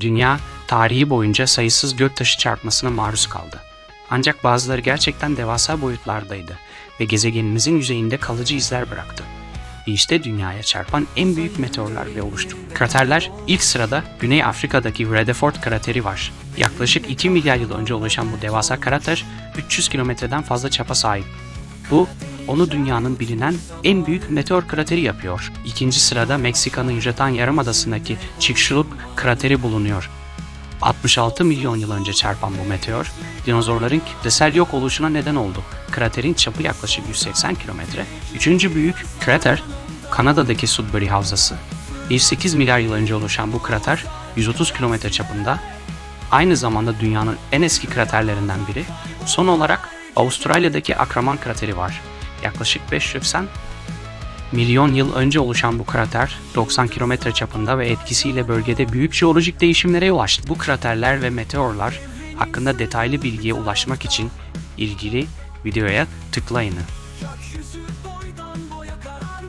Dünya, tarihi boyunca sayısız göktaşı çarpmasına maruz kaldı. Ancak bazıları gerçekten devasa boyutlardaydı ve gezegenimizin yüzeyinde kalıcı izler bıraktı. Ve işte dünyaya çarpan en büyük meteorlar ve oluştu. Kraterler ilk sırada Güney Afrika'daki Rutherford krateri var. Yaklaşık 2 milyar yıl önce oluşan bu devasa krater 300 kilometreden fazla çapa sahip. Bu onu dünyanın bilinen en büyük meteor krateri yapıyor. İkinci sırada Meksika'nın Yucatan Yarımadası'ndaki Chicxulub krateri bulunuyor. 66 milyon yıl önce çarpan bu meteor, dinozorların kitlesel yok oluşuna neden oldu. Kraterin çapı yaklaşık 180 kilometre. Üçüncü büyük krater, Kanada'daki Sudbury Havzası. 1.8 milyar yıl önce oluşan bu krater, 130 kilometre çapında, aynı zamanda dünyanın en eski kraterlerinden biri. Son olarak Avustralya'daki Akraman krateri var. Yaklaşık 580 milyon yıl önce oluşan bu krater 90 kilometre çapında ve etkisiyle bölgede büyük jeolojik değişimlere yol açtı. Bu kraterler ve meteorlar hakkında detaylı bilgiye ulaşmak için ilgili videoya tıklayın.